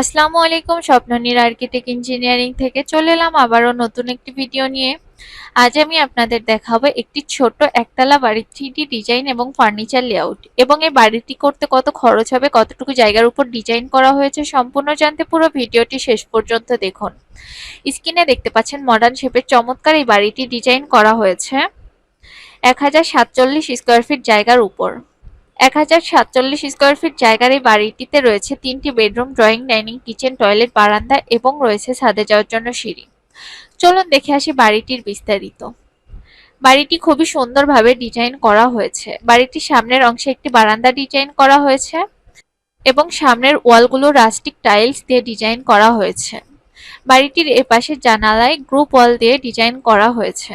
আসসালামু আলাইকুম, Swapnanir architect engineering থেকে চলে এলাম আবারও নতুন একটি ভিডিও নিয়ে। আজ আমি আপনাদের দেখাবো একটি ছোট একতলা বাড়ির থ্রিডি ডিজাইন এবং ফার্নিচার লেআউট এবং এই বাড়িটি করতে কত খরচ হবে, কতটুকু জায়গার উপর ডিজাইন করা হয়েছে সম্পূর্ণ জানতে পুরো ভিডিওটি শেষ পর্যন্ত দেখুন। স্ক্রিনে দেখতে পাচ্ছেন মডার্ন শেপের চমৎকার এই বাড়িটি ডিজাইন করা হয়েছে। এক হাজার সাতচল্লিশ স্কোয়ার ফিট জায়গার উপর। এক হাজার সাতচল্লিশ স্কোয়ার ফিট জায়গার এই বাড়িটিতে রয়েছে তিনটি bedroom drawing dining kitchen toilet বারান্দা এবং রয়েছে ছাদে যাওয়ার জন্য সিঁড়ি। চলুন দেখে আসি বাড়িটির বিস্তারিত। বাড়িটি খুবই সুন্দরভাবে ডিজাইন করা হয়েছে। বাড়িটির সামনের অংশে একটি বারান্দা ডিজাইন করা হয়েছে এবং সামনের ওয়ালগুলো রাস্টিক টাইলস দিয়ে ডিজাইন করা হয়েছে। বাড়িটির এপাশে জানালায় গ্রুপ ওয়াল দিয়ে ডিজাইন করা হয়েছে।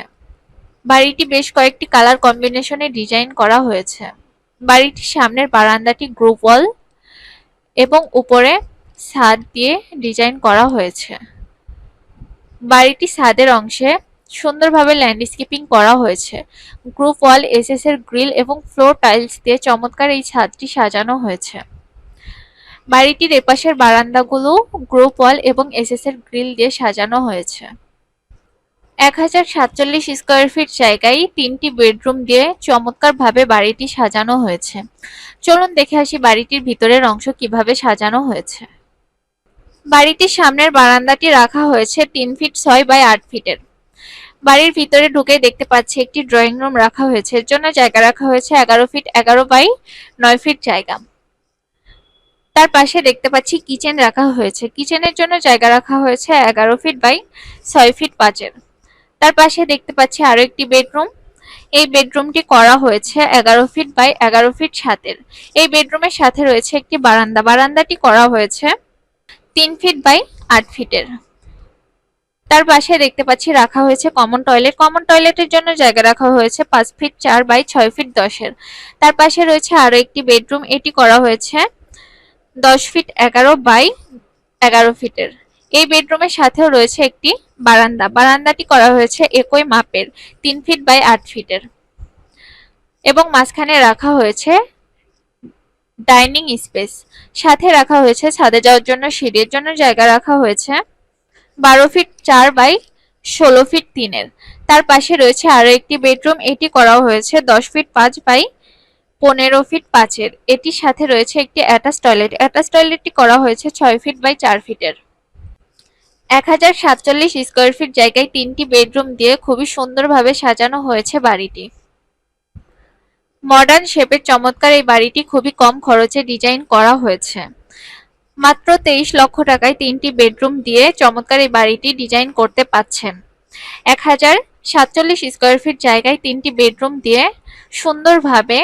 বাড়িটি বেশ কয়েকটি কালার কম্বিনেশনে ডিজাইন করা হয়েছে। বাড়িটির সামনের বারান্দাটি গ্রুপ ওয়াল এবং উপরে ছাদ দিয়ে ডিজাইন করা হয়েছে। বাড়িটি ছাদের অংশে সুন্দরভাবে ল্যান্ডস্কেপিং করা হয়েছে। গ্রুপ ওয়াল এসএস এর গ্রিল এবং ফ্লোর টাইলস দিয়ে চমৎকার এই ছাদটি সাজানো হয়েছে। বাড়িটির এপাশের বারান্দাগুলো গ্রুপ ওয়াল এবং এসএস এর গ্রিল দিয়ে সাজানো হয়েছে। এক হাজার সাতচল্লিশ স্কোয়ার ফিট জায়গায় তিনটি বেডরুম দিয়ে চমৎকারভাবে বাড়িটি সাজানো হয়েছে। চলুন দেখে আসি বাড়িটির ভিতরের অংশ কীভাবে সাজানো হয়েছে। বাড়িটির সামনের বারান্দাটি রাখা হয়েছে তিন ফিট ছয় বাই আট ফিটের। বাড়ির ভিতরে ঢুকে দেখতে পাচ্ছি একটি ড্রয়িং রুম রাখা হয়েছে, এর জন্য জায়গা রাখা হয়েছে এগারো ফিট এগারো বাই নয় ফিট জায়গা। তার পাশে দেখতে পাচ্ছি কিচেন রাখা হয়েছে। কিচেনের জন্য জায়গা রাখা হয়েছে এগারো ফিট বাই ছয় ফিট পাঁচের। তার পাশে দেখতে পাচ্ছি আরও একটি বেডরুম। এই বেডরুমটি করা হয়েছে এগারো ফিট বাই এগারো ফিট সাতের এই বেডরুমের সাথে রয়েছে একটি বারান্দা। বারান্দাটি করা হয়েছে তিন ফিট বাই আট ফিটের। তার পাশে দেখতে পাচ্ছি রাখা হয়েছে কমন টয়লেট। কমন টয়লেটের জন্য জায়গা রাখা হয়েছে পাঁচ ফিট চার বাই ছয় ফিট দশের। তার পাশে রয়েছে আরও একটি বেডরুম। এটি করা হয়েছে দশ ফিট এগারো বাই এগারো ফিটের। এই বেডরুমের সাথেও রয়েছে একটি বারান্দা। বারান্দাটি করা হয়েছে একই মাপের, তিন ফিট বাই আট ফিটের। এবং মাঝখানে রাখা হয়েছে ডাইনিং স্পেস। সাথে রাখা হয়েছে ছাদে যাওয়ার জন্য সিঁড়ির জন্য জায়গা রাখা হয়েছে বারো ফিট চার বাই ষোলো ফিট তিনের। তার পাশে রয়েছে আরও একটি বেডরুম। এটি করা হয়েছে দশ ফিট পাঁচ বাই পনেরো ফিট পাঁচের। এটির সাথে রয়েছে একটি অ্যাটাচ টয়লেট। অ্যাটাচ টয়লেটটি করা হয়েছে ছয় ফিট বাই চার ফিটের। এক হাজার সাতচল্লিশ স্কোয়ার ফিট জায়গায় তিনটি বেডরুম দিয়ে খুবই সুন্দরভাবে সাজানো হয়েছে বাড়িটি। মডার্ন শেপের চমৎকার এই বাড়িটি খুবই কম খরচে ডিজাইন করা হয়েছে। মাত্র তেইশ লক্ষ টাকায় তিনটি বেডরুম দিয়ে চমৎকার এই বাড়িটি ডিজাইন করতে পাচ্ছেন। এক হাজার সাতচল্লিশ স্কোয়ার ফিট জায়গায় তিনটি বেডরুম দিয়ে সুন্দরভাবে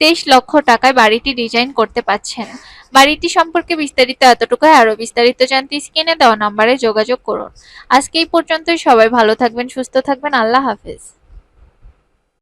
তেইশ লক্ষ টাকায় বাড়িটি ডিজাইন করতে পাচ্ছেন। বাড়িটি সম্পর্কে বিস্তারিত এতটুকু আরও বিস্তারিত জানতে স্ক্রিনে দেওয়া নম্বরে যোগাযোগ করুন। আজকে এই পর্যন্তই, সবাই ভালো থাকবেন, সুস্থ থাকবেন, আল্লাহ হাফেজ।